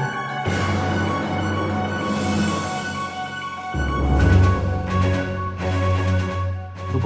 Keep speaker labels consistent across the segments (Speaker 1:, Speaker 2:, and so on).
Speaker 1: thank you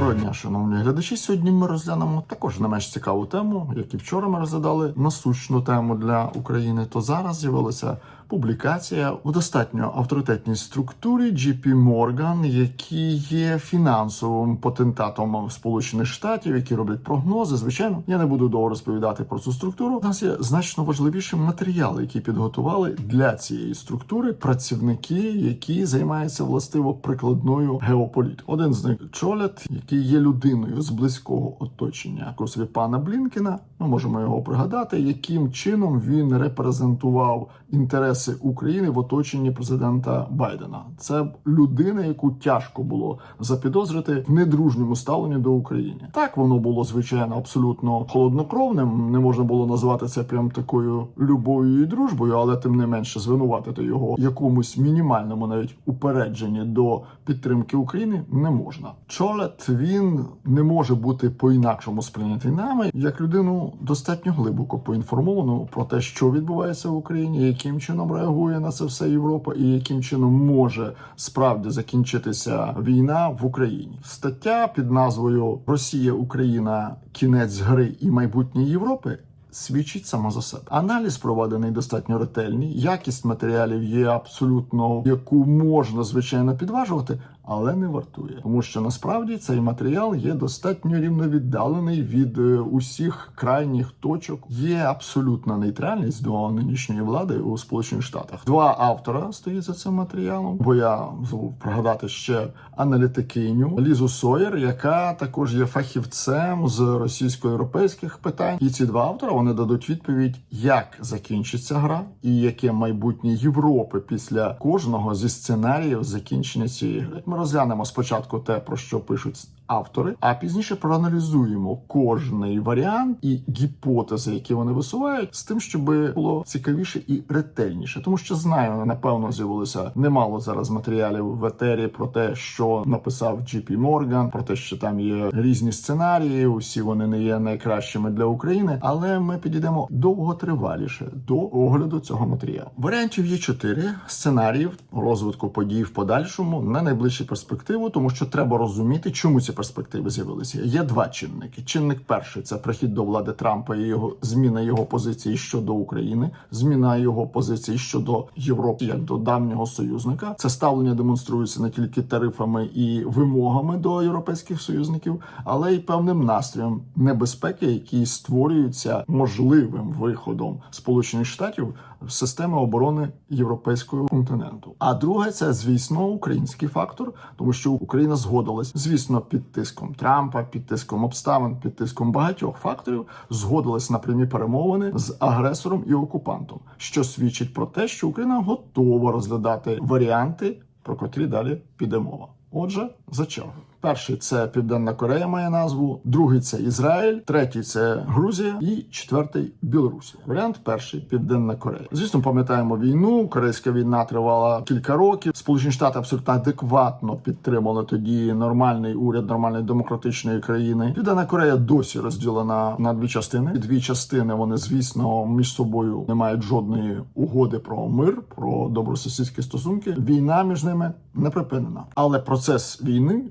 Speaker 1: Доброго дня, шановні глядачі. Сьогодні ми розглянемо також не менш цікаву тему, як і вчора ми розглядали насущну тему для України. То зараз з'явилася публікація у достатньо авторитетній структурі JP Morgan, які є фінансовим потентатом Сполучених Штатів, які роблять прогнози. Звичайно, я не буду довго розповідати про цю структуру. У нас є значно важливіші матеріали, які підготували для цієї структури працівники, які займаються властиво прикладною геополітикою. Один з них Чолет, який є людиною з близького оточення косові пана Блінкена. Ми можемо його пригадати, яким чином він репрезентував інтереси України в оточенні президента Байдена. Це людина, яку тяжко було запідозрити в недружньому ставленні до України. Так воно було звичайно абсолютно холоднокровним. Не можна було назвати це прям такою любов'ю і дружбою, але тим не менше звинуватити його якомусь мінімальному навіть упередженні до підтримки України не можна. Чолет він не може бути по-інакшому сприйнятий нами як людину достатньо глибоко поінформовану про те, що відбувається в Україні, яким чином реагує на це все Європа, і яким чином може справді закінчитися війна в Україні. Стаття під назвою Росія, Україна, кінець гри і майбутнє Європи. Свідчить сама за себе. Аналіз проведений достатньо ретельний. Якість матеріалів є абсолютно яку можна звичайно підважувати, але не вартує, тому що насправді цей матеріал є достатньо рівновіддалений від е, усіх крайніх точок. Є абсолютна нейтральність до нинішньої влади у Сполучених Штатах. Два автора стоїть за цим матеріалом. Бо я забув пригадати ще аналітикиню Лізу Сойер, яка також є фахівцем з російсько-європейських питань. І ці два автора вони дадуть відповідь, як закінчиться гра, і яке майбутнє Європи після кожного зі сценаріїв закінчення цієї гри. Розглянемо спочатку те, про що пишуть автори, а пізніше проаналізуємо кожний варіант і гіпотези, які вони висувають, з тим, щоб було цікавіше і ретельніше, тому що знаю, напевно, з'явилося немало зараз матеріалів в етері про те, що написав JP Morgan, про те, що там є різні сценарії. Усі вони не є найкращими для України, але ми підійдемо довготриваліше до огляду цього матеріалу. Варіантів є чотири сценаріїв розвитку подій в подальшому на найближчу перспективу, тому що треба розуміти, чому ці перспективи з'явилися. Є два чинники. Чинник перший це прихід до влади Трампа і його зміна його позиції щодо України, зміна його позиції щодо Європи як до давнього союзника. Це ставлення демонструється не тільки тарифами і вимогами до європейських союзників, але й певним настроєм небезпеки, які створюються можливим виходом Сполучених Штатів в системи оборони європейського континенту. А друге, це звісно український фактор, тому що Україна згодилась, звісно, під тиском Трампа, під тиском обставин, під тиском багатьох факторів, згодилась на прямі перемовини з агресором і окупантом, що свідчить про те, що Україна готова розглядати варіанти, про котрі далі піде мова. Отже, за чого? Перший це Південна Корея має назву, другий це Ізраїль, третій це Грузія і четвертий Білорусія. Варіант перший Південна Корея. Звісно, пам'ятаємо війну. Корейська війна тривала кілька років. Сполучені Штати абсолютно адекватно підтримали тоді нормальний уряд нормальної демократичної країни. Південна Корея досі розділена на дві частини. Дві частини вони, звісно, між собою не мають жодної угоди про мир, про добросусідські стосунки. Війна між ними не припинена, але процес війни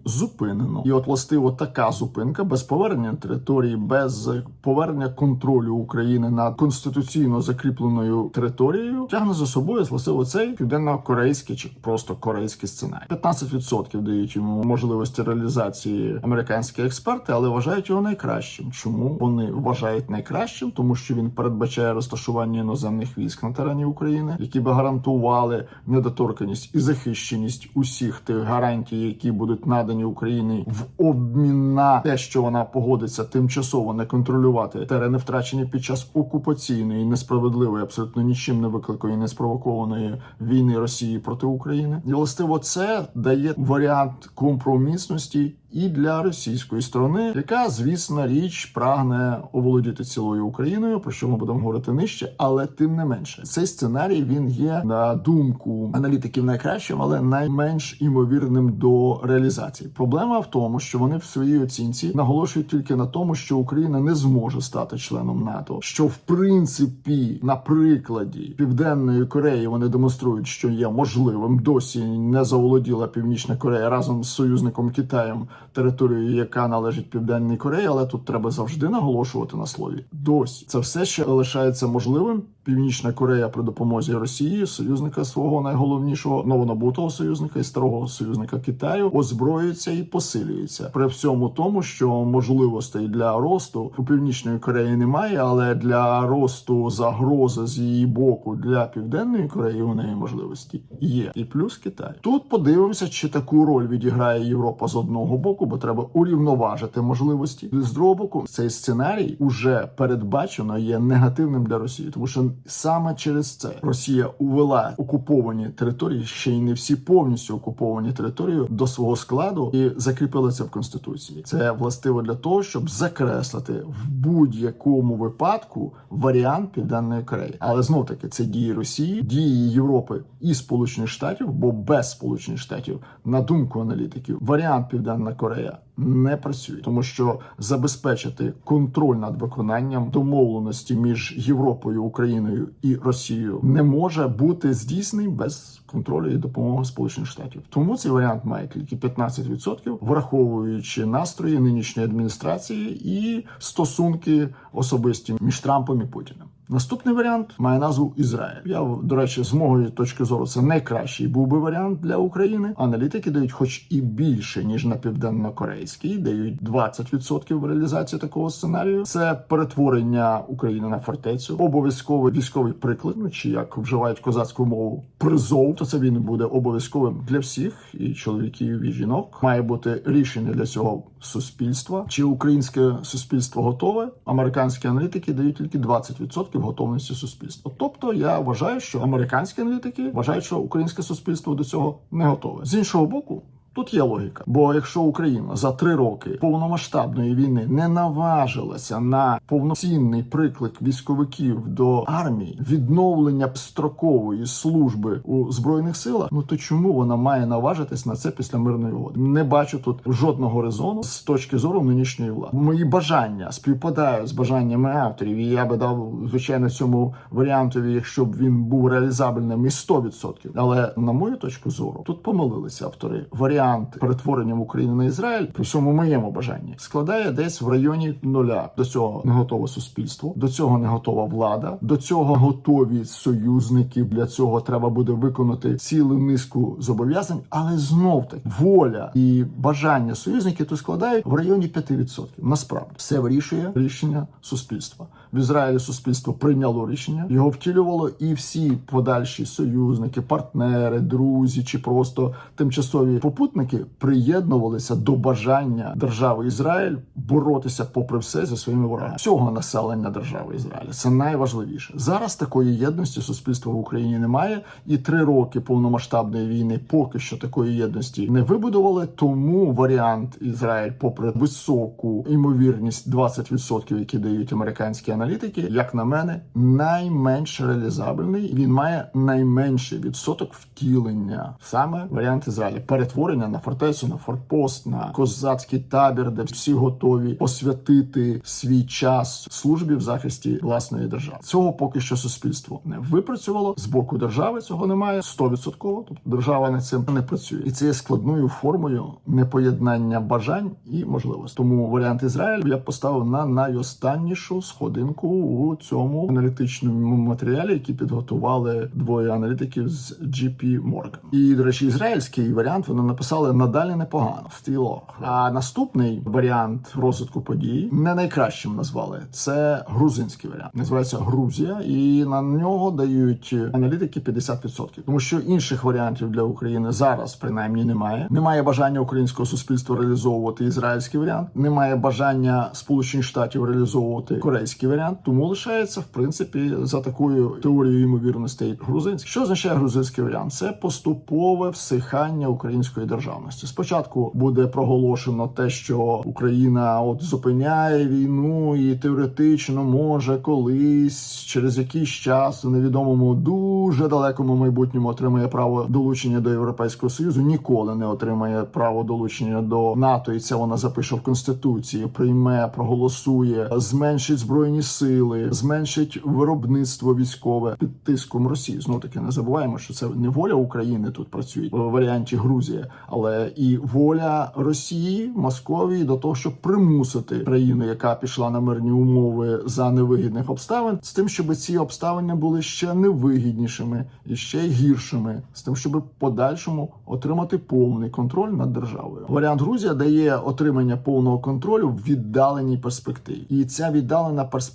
Speaker 1: зупинено. І от властиво така зупинка без повернення території, без повернення контролю України над конституційно закріпленою територією, тягне за собою властиво цей південно-корейський чи просто корейський сценарій. 15% дають йому можливості реалізації американські експерти, але вважають його найкращим. Чому вони вважають найкращим? Тому що він передбачає розташування іноземних військ на терені України, які би гарантували недоторканість і захищеність усіх тих гарантій, які будуть надані Україні в обмін на те, що вона погодиться тимчасово не контролювати терени, втрачені під час окупаційної несправедливої, абсолютно нічим не викликаної, не спровокованої війни Росії проти України. І властиво це дає варіант компромісності і для російської сторони, яка, звісно, річ прагне оволодіти цілою Україною, про що ми будемо говорити нижче, але тим не менше, цей сценарій він є на думку аналітиків найкращим, але найменш імовірним до реалізації. Проблема в тому, що вони в своїй оцінці наголошують тільки на тому, що Україна не зможе стати членом НАТО, що в принципі на прикладі Південної Кореї вони демонструють, що є можливим. Досі не заволоділа Північна Корея разом з союзником Китаєм територією, яка належить Південній Кореї, але тут треба завжди наголошувати на слові. Досі це все ще лишається можливим. Північна Корея при допомозі Росії, союзника свого найголовнішого новонабутого союзника і старого союзника Китаю, озброюється і посилюється при всьому тому, що можливостей для росту у північної Кореї немає, але для росту загрози з її боку для південної Кореї у неї можливості є. І плюс Китай. Тут подивимося, чи таку роль відіграє Європа з одного боку, бо треба урівноважити можливості. З другого боку, цей сценарій уже передбачено є негативним для Росії, тому що саме через це Росія увела окуповані території, ще й не всі повністю окуповані території до свого складу і закріпила це в конституції. Це властиво для того, щоб закреслити в будь-якому випадку варіант Південної Кореї. Але знов таки це дії Росії, дії Європи і Сполучених Штатів, бо без Сполучених Штатів, на думку аналітиків, варіант Південна Корея не працює, тому що забезпечити контроль над виконанням домовленості між Європою, Україною і Росією не може бути здійснений без контролю і допомоги Сполучених Штатів. Тому цей варіант має тільки 15%, враховуючи настрої нинішньої адміністрації і стосунки особисті між Трампом і Путіним. Наступний варіант має назву Ізраїль. Я до речі, з мого точки зору, це найкращий був би варіант для України. Аналітики дають, хоч і більше ніж на південно-корейський, дають 20% в реалізації такого сценарію. Це перетворення України на фортецю, обов'язковий військовий приклад. Ну чи як вживають козацьку мову призов, то це він буде обов'язковим для всіх і чоловіків, і жінок. Має бути рішення для цього суспільства. Чи українське суспільство готове? Американські аналітики дають тільки 20% готовності суспільства. Тобто я вважаю, що американські аналітики вважають, що українське суспільство до цього не готове. З іншого боку. Тут є логіка, бо якщо Україна за три роки повномасштабної війни не наважилася на повноцінний приклик військовиків до армії, відновлення строкової служби у збройних силах, ну то чому вона має наважитись на це після мирної угоди? Не бачу тут жодного резону з точки зору нинішньої влади. Мої бажання співпадають з бажаннями авторів, і я би дав звичайно цьому варіантові, якщо б він був реалізабельним і 100%. Але на мою точку зору тут помилилися автори. Варіант перетворення України на Ізраїль при всьому моєму бажанні складає десь в районі нуля. До цього не готове суспільство, до цього не готова влада, до цього готові союзники. Для цього треба буде виконати цілу низку зобов'язань, але знов таки воля і бажання союзників то складають в районі 5%. Насправді все вирішує рішення суспільства. В Ізраїлі суспільство прийняло рішення, його втілювало, і всі подальші союзники, партнери, друзі чи просто тимчасові попутники приєднувалися до бажання держави Ізраїль боротися попри все зі своїми ворогами. Всього населення держави Ізраїль. Це найважливіше. Зараз такої єдності суспільства в Україні немає, і три роки повномасштабної війни поки що такої єдності не вибудували. Тому варіант Ізраїль, попри високу імовірність 20%, які дають американські аналітики, як на мене, найменш реалізабельний. Він має найменший відсоток втілення. Саме варіант Ізраїля перетворення на фортецю, на форпост, на козацький табір, де всі готові посвятити свій час службі в захисті власної держави. Цього поки що суспільство не випрацювало з боку держави. Цього немає 100%, Тобто держава над цим не працює, і це є складною формою непоєднання бажань і можливостей. Тому варіант Ізраїль я поставив на найостаннішу сходинку у цьому аналітичному матеріалі, який підготували двоє аналітиків з GP Morgan. І до речі, ізраїльський варіант вони написали надалі непогано. Стіло. А наступний варіант розвитку подій не найкращим назвали. Це грузинський варіант. Називається Грузія, і на нього дають аналітики 50%. Тому що інших варіантів для України зараз принаймні немає. Немає бажання українського суспільства реалізовувати ізраїльський варіант. Немає бажання Сполучених Штатів реалізовувати корейський варіант. Варіант, тому лишається в принципі за такою теорією ймовірностей грузинський. Що означає грузинський варіант? Це поступове всихання української державності. Спочатку буде проголошено те, що Україна от зупиняє війну і теоретично може колись через якийсь час у невідомому дуже далекому майбутньому отримає право долучення до Європейського союзу. Ніколи не отримає право долучення до НАТО, і це вона запише в конституції. Прийме, проголосує, зменшить збройні сили, зменшить виробництво військове під тиском Росії. Знову таки не забуваємо, що це не воля України тут працює в варіанті Грузія, але і воля Росії, Московії до того, щоб примусити країну, яка пішла на мирні умови за невигідних обставин, з тим, щоб ці обставини були ще невигіднішими і ще гіршими, з тим, щоб подальшому отримати повний контроль над державою. Варіант Грузія дає отримання повного контролю в віддаленій перспективі, і ця віддалена перспектива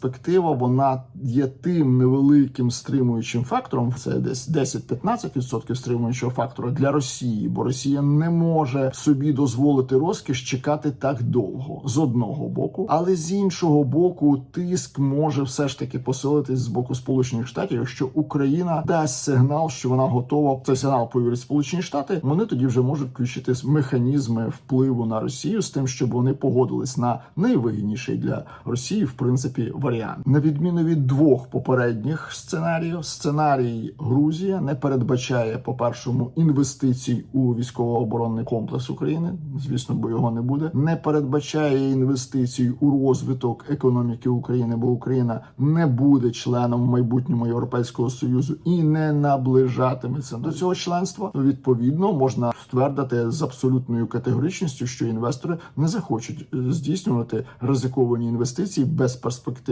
Speaker 1: вона є тим невеликим стримуючим фактором. Це десь 10-15% стримуючого фактора для Росії, бо Росія не може собі дозволити розкіш чекати так довго з одного боку, але з іншого боку, тиск може все ж таки посилитись з боку Сполучених Штатів, якщо Україна дасть сигнал, що вона готова цей сигнал повірить Сполучені Штати. Вони тоді вже можуть включити механізми впливу на Росію з тим, щоб вони погодились на найвигідніший для Росії, в принципі, варіант, на відміну від двох попередніх сценаріїв. Сценарій Грузія не передбачає по першому інвестицій у військово-оборонний комплекс України. Звісно, бо його не буде. Не передбачає інвестицій у розвиток економіки України, бо Україна не буде членом в майбутньому Європейського союзу і не наближатиметься до цього членства. Відповідно, можна ствердити з абсолютною категоричністю, що інвестори не захочуть здійснювати ризиковані інвестиції без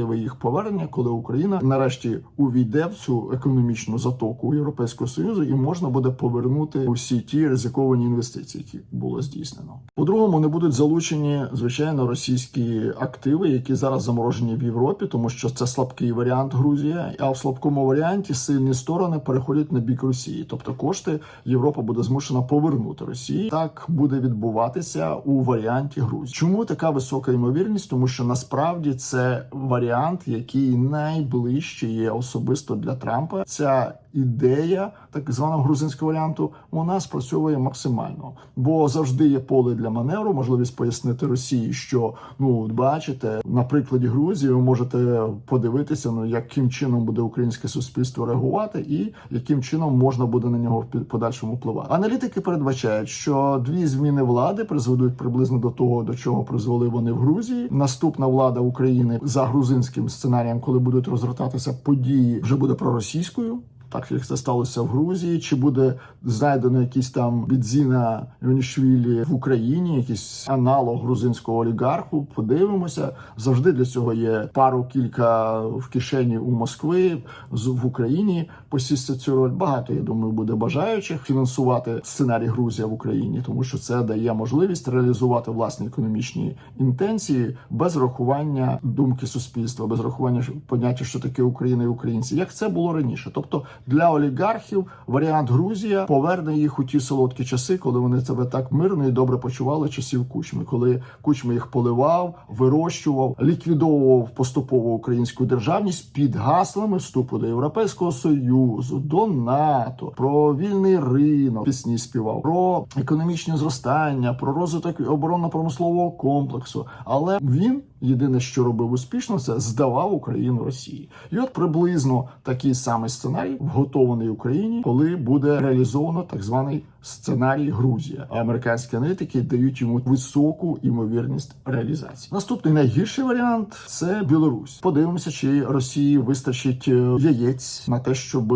Speaker 1: перспективи їх повернення, коли Україна нарешті увійде в цю економічну затоку Європейського союзу, і можна буде повернути усі ті ризиковані інвестиції, які було здійснено. По-другому не будуть залучені звичайно російські активи, які зараз заморожені в Європі, тому що це слабкий варіант Грузія. А в слабкому варіанті сильні сторони переходять на бік Росії, тобто кошти Європа буде змушена повернути Росії. Так буде відбуватися у варіанті Грузії. Чому така висока ймовірність? Тому що насправді це варіант, який найближче є особисто для Трампа. Ця ідея так званого грузинського варіанту вона спрацьовує максимально, бо завжди є поле для маневру, можливість пояснити Росії, що ну бачите на прикладі Грузії, ви можете подивитися, ну яким чином буде українське суспільство реагувати, і яким чином можна буде на нього в подальшому впливати. Аналітики передбачають, що дві зміни влади призведуть приблизно до того, до чого призвели вони в Грузії. Наступна влада України за грузинським сценарієм, коли будуть розгортатися події, вже буде проросійською. Так як це сталося в Грузії, чи буде знайдено якийсь там бідзіна Іонішвілі в Україні, якийсь аналог грузинського олігарху? Подивимося. Завжди для цього є пару кілька в кишені у Москви в Україні. Посісти цю роль багато. Я думаю, буде бажаючих фінансувати сценарій Грузія в Україні, тому що це дає можливість реалізувати власні економічні інтенції без рахування думки суспільства, без рахування поняття, що таке Україна і українці, як це було раніше. Тобто для олігархів варіант Грузія поверне їх у ті солодкі часи, коли вони себе так мирно і добре почували часів кучми, коли кучми їх поливав, вирощував, ліквідовував поступово українську державність під гаслами вступу до Європейського союзу, до НАТО, про вільний ринок пісні співав, про економічне зростання, про розвиток оборонно-промислового комплексу. Але він єдине, що робив успішно, це здавав Україну Росії. І от приблизно такий самий сценарій вготований Україні, коли буде реалізовано так званий сценарій Грузія. А американські аналітики дають йому високу ймовірність реалізації. Наступний найгірший варіант це Білорусь. Подивимося, чи Росії вистачить е, яєць на те, щоб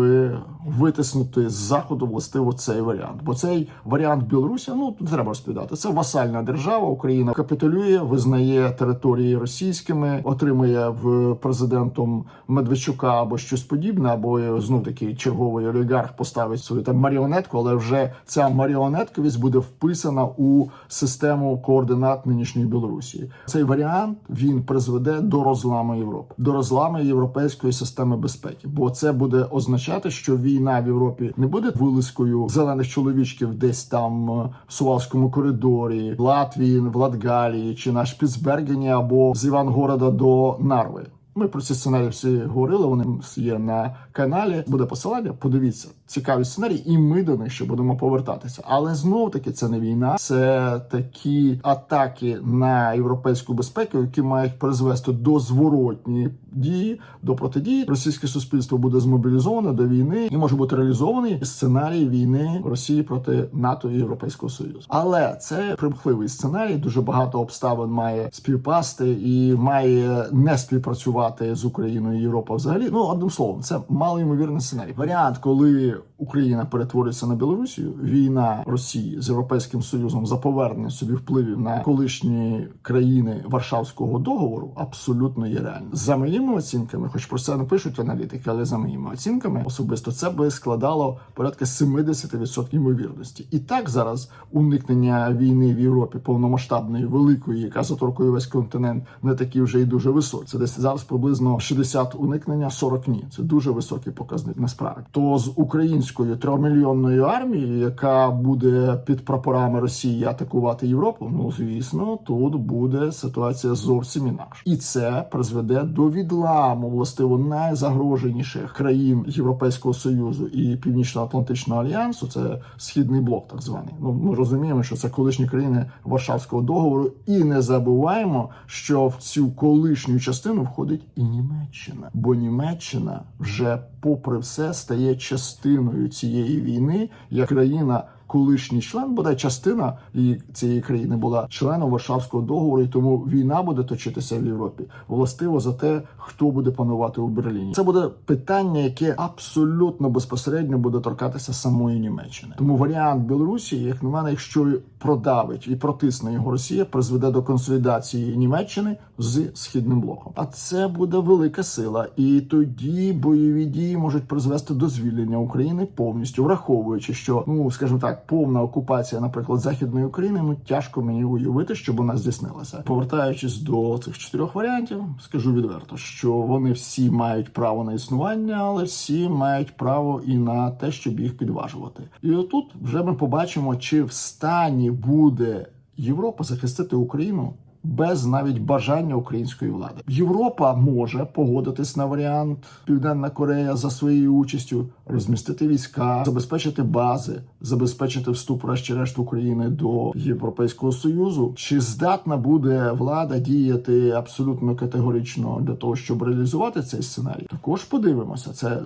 Speaker 1: витиснути з заходу властиво цей варіант. Бо цей варіант Білорусі, ну не треба розповідати. Це васальна держава. Україна капітулює, визнає території російськими, отримує в президентом Медведчука або щось подібне, або знов таки черговий олігарх поставить свою там маріонетку, але вже ця маріонетковість буде вписана у систему координат нинішньої Білорусі. Цей варіант він призведе до розламу Європи, до розламу європейської системи безпеки, бо це буде означати, що війна в Європі не буде вилискою зелених чоловічків десь там е, в Сувалському коридорі, Латвії, в Латгалії чи на Шпіцбергені або з Івангорода до Нарви. Ми про ці сценарії всі говорили. Вони є на каналі. Буде посилання. Подивіться цікаві сценарії, і ми до них ще будемо повертатися. Але знов таки це не війна, це такі атаки на європейську безпеку, які мають призвести до зворотні дії, до протидії. Російське суспільство буде змобілізоване до війни і може бути реалізований сценарій війни Росії проти НАТО і Європейського Союзу. Але це примхливий сценарій. Дуже багато обставин має співпасти і має не співпрацювати з Україною Європа взагалі. Ну одним словом, це малоймовірний сценарій. Варіант, коли Україна перетворюється на Білорусію, війна Росії з Європейським Союзом за повернення собі впливів на колишні країни Варшавського договору, абсолютно є реальним. За моїми оцінками, хоч про це не пишуть аналітики, але за моїми оцінками особисто це би складало порядка 70% ймовірності. І так зараз уникнення війни в Європі повномасштабної великої, яка заторкує весь континент, не такі вже і дуже високі. Це десь зараз приблизно 60 уникнення, 40 ні. Це дуже високий показник насправді. То з українською трьохмільйонною армією, яка буде під прапорами Росії атакувати Європу, ну звісно, тут буде ситуація зовсім інакша, і це призведе до відламу властиво найзагроженіших країн Європейського союзу і Північно-Атлантичного альянсу. Це східний блок, так званий. Ну ми розуміємо, що це колишні країни Варшавського договору, і не забуваємо, що в цю колишню частину входить і Німеччина, бо Німеччина вже, попри все, стає частиною цієї війни як країна. Колишній член бодай частина і цієї країни була членом Варшавського договору, і тому війна буде точитися в Європі. Властиво за те, хто буде панувати у Берліні. Це буде питання, яке абсолютно безпосередньо буде торкатися самої Німеччини. Тому варіант Білорусі, як на мене, якщо продавить і протисне його Росія, призведе до консолідації Німеччини з східним блоком. А це буде велика сила, і тоді бойові дії можуть призвести до звільнення України повністю, враховуючи, що ну скажімо так, повна окупація, наприклад, західної України, ну тяжко мені уявити, щоб вона здійснилася. Повертаючись до цих чотирьох варіантів, скажу відверто, що вони всі мають право на існування, але всі мають право і на те, щоб їх підважувати. І отут вже ми побачимо, чи в стані буде Європа захистити Україну. Без навіть бажання української влади Європа може погодитись на варіант Південна Корея за своєю участю розмістити війська, забезпечити бази, забезпечити вступ врешті-решт України до Європейського союзу. Чи здатна буде влада діяти абсолютно категорично для того, щоб реалізувати цей сценарій? Також подивимося. Це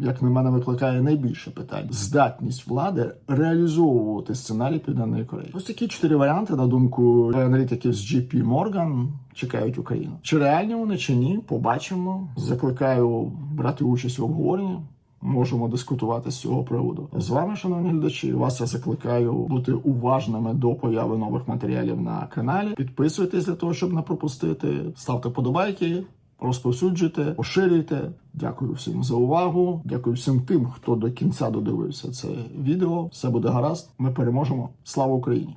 Speaker 1: як на мене викликає найбільше питань: здатність влади реалізовувати сценарій Південної Кореї. Ось такі чотири варіанти, на думку аналітиків з JP Morgan, чекають Україну. Чи реальні вони, чи ні? Побачимо. Закликаю брати участь в обговоренні. Можемо дискутувати з цього приводу. З вами, шановні глядачі, вас я закликаю бути уважними до появи нових матеріалів на каналі. Підписуйтесь для того, щоб не пропустити. Ставте подобайки, розповсюджуйте, поширюйте. Дякую всім за увагу. Дякую всім тим, хто до кінця додивився це відео. Все буде гаразд. Ми переможемо. Слава Україні!